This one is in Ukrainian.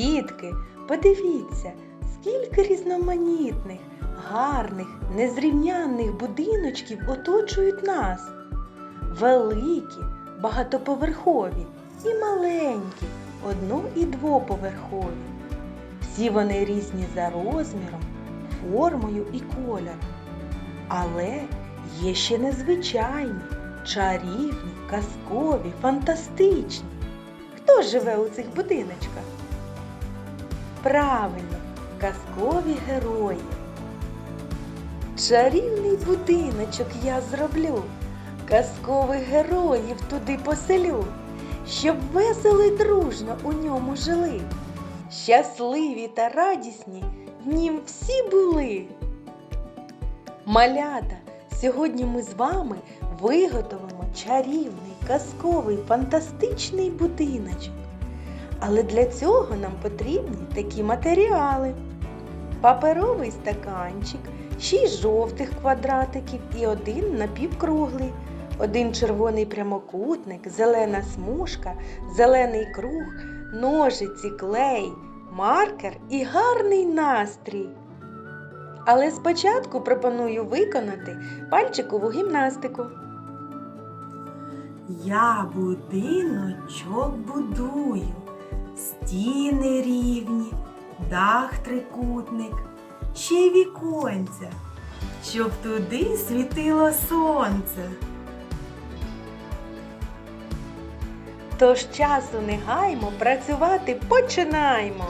Дітки, подивіться, скільки різноманітних, гарних, незрівнянних будиночків оточують нас. Великі, багатоповерхові і маленькі, одно- і двоповерхові. Всі вони різні за розміром, формою і кольором. Але є ще незвичайні, чарівні, казкові, фантастичні. Хто живе у цих будиночках? Правильно, казкові герої. Чарівний будиночок я зроблю, казкових героїв туди поселю, щоб весело й дружно у ньому жили. Щасливі та радісні в всі були. Малята, сьогодні ми з вами виготовимо чарівний, казковий, фантастичний будиночок. Але для цього нам потрібні такі матеріали: паперовий стаканчик, шість жовтих квадратиків і один напівкруглий, один червоний прямокутник, зелена смужка, зелений круг, ножиці, клей, маркер і гарний настрій. Але спочатку пропоную виконати пальчикову гімнастику. Я будиночок будую, стіни рівні, дах трикутник, ще й віконця, щоб туди світило сонце. Тож часу не гаймо, працювати починаємо.